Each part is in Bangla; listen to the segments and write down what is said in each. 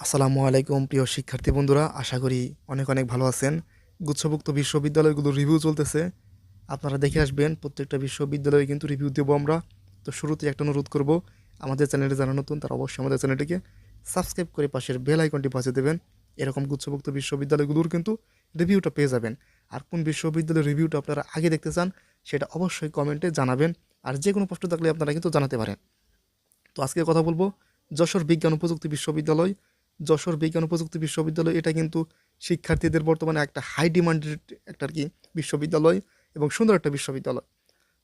আসসালামু আলাইকুম, প্রিয় শিক্ষার্থী বন্ধুরা। আশা করি অনেক অনেক ভালো আছেন। গুচ্ছভুক্ত বিশ্ববিদ্যালয়গুলোর রিভিউ চলতেছে। আপনারা দেখে আসবেন, প্রত্যেকটা বিশ্ববিদ্যালয়ে কিন্তু রিভিউ দেবো আমরা। তো শুরুতে একটা অনুরোধ করব, আমাদের চ্যানেলে যারা নতুন, তারা অবশ্যই আমাদের চ্যানেলটিকে সাবস্ক্রাইব করে পাশের বেল আইকনটি বাজিয়ে দেবেন। এরকম গুচ্ছভুক্ত বিশ্ববিদ্যালয়গুলোর কিন্তু রিভিউটা পেয়ে যাবেন। আর কোন বিশ্ববিদ্যালয়ের রিভিউটা আপনারা আগে দেখতে চান, সেটা অবশ্যই কমেন্টে জানাবেন। আর যে কোনো প্রশ্ন থাকলে আপনারা কিন্তু জানাতে পারেন। তো আজকে কথা বলব, যশোর বিজ্ঞান ও প্রযুক্তি বিশ্ববিদ্যালয় যশোর বিজ্ঞান প্রযুক্তি বিশ্ববিদ্যালয়, এটা কিন্তু শিক্ষার্থীদের বর্তমানে একটা হাই ডিমান্ডেড একটা আর কি বিশ্ববিদ্যালয় এবং সুন্দর একটা বিশ্ববিদ্যালয়।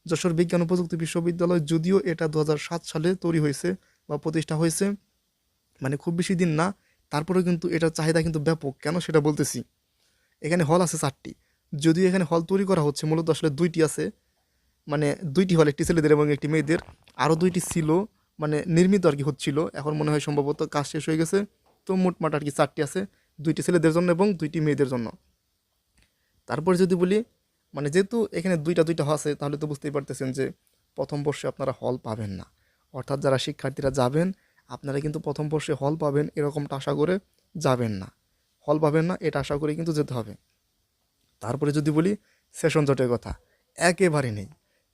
যশোর বিজ্ঞান ও প্রযুক্তি বিশ্ববিদ্যালয় যদিও এটা দু হাজার সাত সালে তৈরি হয়েছে বা প্রতিষ্ঠা হয়েছে মানে খুব বেশি দিন না, তারপরেও কিন্তু এটার চাহিদা কিন্তু ব্যাপক। কেন সেটা বলতেছি? এখানে হল আছে চারটি। যদিও এখানে হল তৈরি করা হচ্ছে, মূলত আসলে দুইটি আছে মানে দুইটি হল একটি ছেলেদের এবং একটি মেয়েদের। আরও দুইটি ছিল মানে নির্মিত আর কি হচ্ছিল, এখন মনে হয় সম্ভবত কাজ শেষ হয়ে গেছে। তো মোটমাট আর কি চারটি আছে, দুইটি ছেলেদের জন্য এবং দুইটি মেয়েদের জন্য। তারপরে যদি বলি মানে যেহেতু এখানে দুইটা দুইটা আছে তাহলে তো বুঝতেই পারতেছেন যে প্রথম বর্ষে আপনারা হল পাবেন না। অর্থাৎ যারা শিক্ষার্থীরা যাবেন, আপনারা কিন্তু প্রথম বর্ষে হল পাবেন এরকমটা আশা করে যাবেন না। হল পাবেন না, এটা আশা করে কিন্তু যেতে হবে। তারপরে যদি বলি, সেশন জটের কথা, একেবারে নেই।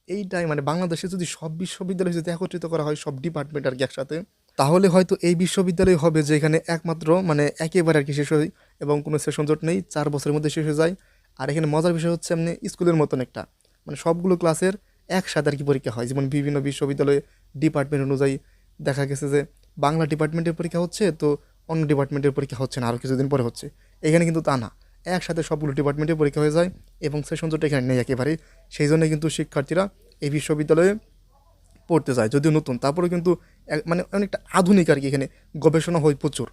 এইটাই মানে বাংলাদেশে যদি সব বিশ্ববিদ্যালয় যদি একত্রিত করা হয়, সব ডিপার্টমেন্ট আর কি একসাথে তাহলে হয়তো এই বিশ্ববিদ্যালয় হবে যে এখানে একমাত্র মানে একেবারে আর কি শেষ হয় এবং কোনো সেশন জোট নেই, চার বছরের মধ্যে শেষ হয়ে যায়। আর এখানে মজার বিষয় হচ্ছে আপনি স্কুলের মতন একটা মানে সবগুলো ক্লাসের একসাথে আর কি পরীক্ষা হয়। যেমন বিভিন্ন বিশ্ববিদ্যালয়ে ডিপার্টমেন্ট অনুযায়ী দেখা গেছে যে বাংলা ডিপার্টমেন্টের পরীক্ষা হচ্ছে, তো অন্য ডিপার্টমেন্টের পরীক্ষা হচ্ছে না আরও কিছুদিন পরে হচ্ছে। এখানে কিন্তু তা না। একসাথে সবগুলো ডিপার্টমেন্টের পরীক্ষা হয়ে যায় এবং সেশন জোট এখানে নেই একেবারেই। সেই জন্য কিন্তু শিক্ষার্থীরা এই বিশ্ববিদ্যালয়ে পড়তে চায় যদিও নতুন। তারপরেও কিন্তু মানে অনেকটা আধুনিক আর কি এখানে গবেষণা হয় প্রচুর।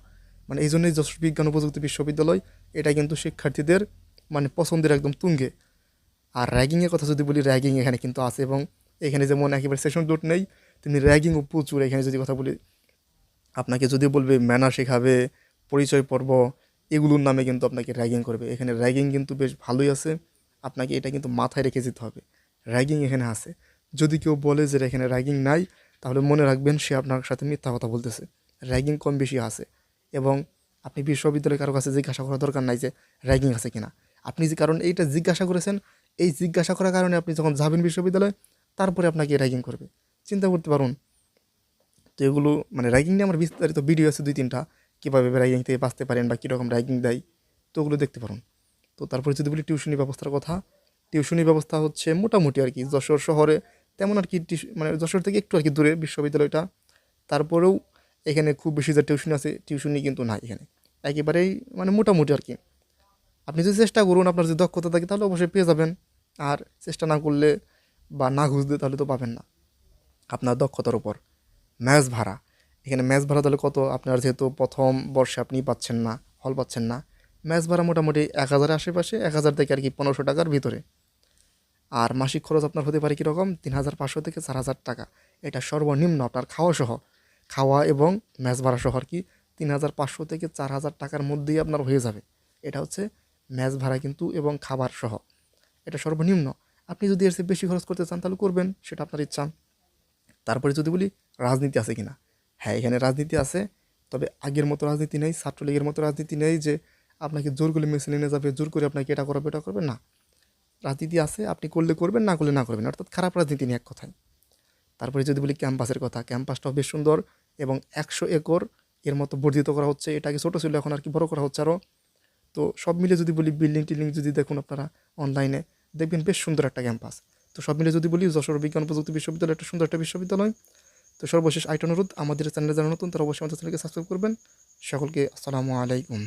মানে এই জন্যই যশোর বিজ্ঞান ও প্রযুক্তি বিশ্ববিদ্যালয় এটা কিন্তু শিক্ষার্থীদের মানে পছন্দের একদম তুঙ্গে। আর র্যাগিংয়ের কথা যদি বলি র্যাগিং এখানে কিন্তু আছে এবং এখানে যেমন একেবারে সেশন জোট নেই তিনি র্যাগিংও প্রচুর এখানে যদি কথা বলি। আপনাকে যদি বলবে ম্যানার শেখাবে, পরিচয় পর্ব, এগুলোর নামে কিন্তু আপনাকে র্যাগিং করবে। এখানে র্যাগিং কিন্তু বেশ ভালোই আছে। আপনাকে এটা কিন্তু মাথায় রেখে যেতে হবে। র্যাগিং এখানে আছে। যদি কেউ বলে যে এখানে র্যাগিং নাই, তাহলে মনে রাখবেন সে আপনার সাথে মিথ্যা কথা বলতেছে। র্যাগিং কম বেশি আছে এবং আপনি বিশ্ববিদ্যালয়ে কারও কাছে জিজ্ঞাসা করার দরকার নাই যে র্যাগিং আছে কিনা। আপনি যে কারণ এইটা জিজ্ঞাসা করেছেন, এই জিজ্ঞাসা করার কারণে আপনি যখন যাবেন বিশ্ববিদ্যালয়ে, তারপরে আপনাকে র্যাগিং করবে। চিন্তা করতে পারুন, তো এগুলো মানে র্যাগিং নিয়ে আমার বিস্তারিত ভিডিও আছে দুই, তিনটা, কীভাবে র্যাগিং থেকে বাঁচতে পারেন বা কীরকম র্যাগিং দেয়, তো ওগুলো দেখতে পারুন। তো তারপরে যদি বলি টিউশনি ব্যবস্থার কথা টিউশনি ব্যবস্থা হচ্ছে মোটামুটি আর কি, যশোর শহরে তেমন আর কি মানে যশোর থেকে একটু আর কি দূরে বিশ্ববিদ্যালয়টা। তারপরেও এখানে খুব বেশি যে টিউশন আছে টিউশনই কিন্তু নাই এখানে। একেবারেই মানে মোটামুটি আর কি। আপনি যদি চেষ্টা করুন আপনার যদি দক্ষতা থাকে, তাহলে অবশ্যই পেয়ে যাবেন। আর চেষ্টা না করলে বা না খুঁজলে তাহলে তো পাবেন না। আপনার দক্ষতার উপর। ম্যাচ ভাড়া। এখানে ম্যাচ ভাড়া তাহলে কত? আপনার যেহেতু প্রথম বর্ষে আপনি পাচ্ছেন না, হল পাচ্ছেন না। ম্যাচ ভাড়া মোটামুটি এক হাজারের আশেপাশে, এক হাজার থেকে আর কি পনেরোশো টাকার ভিতরে। আর মাসিক খরচ আপনার হতে পারে কীরকম? তিন হাজার পাঁচশো থেকে চার হাজার টাকা। এটা সর্বনিম্ন আপনার খাওয়া সহ। খাওয়া এবং ম্যাচ ভাড়া সহ আর কি তিন হাজার পাঁচশো থেকে চার হাজার টাকার মধ্যেই আপনার হয়ে যাবে। এটা হচ্ছে ম্যাচ ভাড়া কিন্তু এবং খাবার সহ। এটা সর্বনিম্ন। আপনি যদি এর চেয়ে বেশি খরচ করতে চান তাহলে করবেন, সেটা আপনার ইচ্ছা। তারপরে যদি বলি রাজনীতি আছে কিনা? হ্যাঁ এখানে রাজনীতি আছে। তবে আগের মতো রাজনীতি নেই, ছাত্রলীগের মতো রাজনীতি নেই যে আপনাকে জোর করে মেশিনে নিয়ে যাবে, জোর করে আপনাকে এটা করাবে এটা করবে না। রাজনীতি আছে, আপনি করলে করবেন, না করলে না করবেন। অর্থাৎ খারাপ রাজনীতি নিয়ে এক কথায়। তারপরে যদি বলি ক্যাম্পাসের কথা, ক্যাম্পাসটাও বেশ সুন্দর এবং একশো একর এর মতো বর্ধিত করা হচ্ছে, এটাকে ছোটো ছিল, এখন আর কি বড় করা হচ্ছে আরও তো সব মিলে যদি বলি বিল্ডিং টিল্ডিং যদি দেখুন আপনারা অনলাইনে দেখবেন বেশ সুন্দর একটা ক্যাম্পাস। তো সব মিলে যদি বলি যশোর বিজ্ঞান প্রযুক্তি বিশ্ববিদ্যালয় একটা সুন্দর একটা বিশ্ববিদ্যালয়। তো সর্বশেষ আইট অনুরোধ, আমাদের চ্যানেলে যারা নতুন, তারা অবশ্যই আমাদের চ্যানেলকে সাবস্ক্রাইব করবেন। সকলকে আসসালামু আলাইকুম।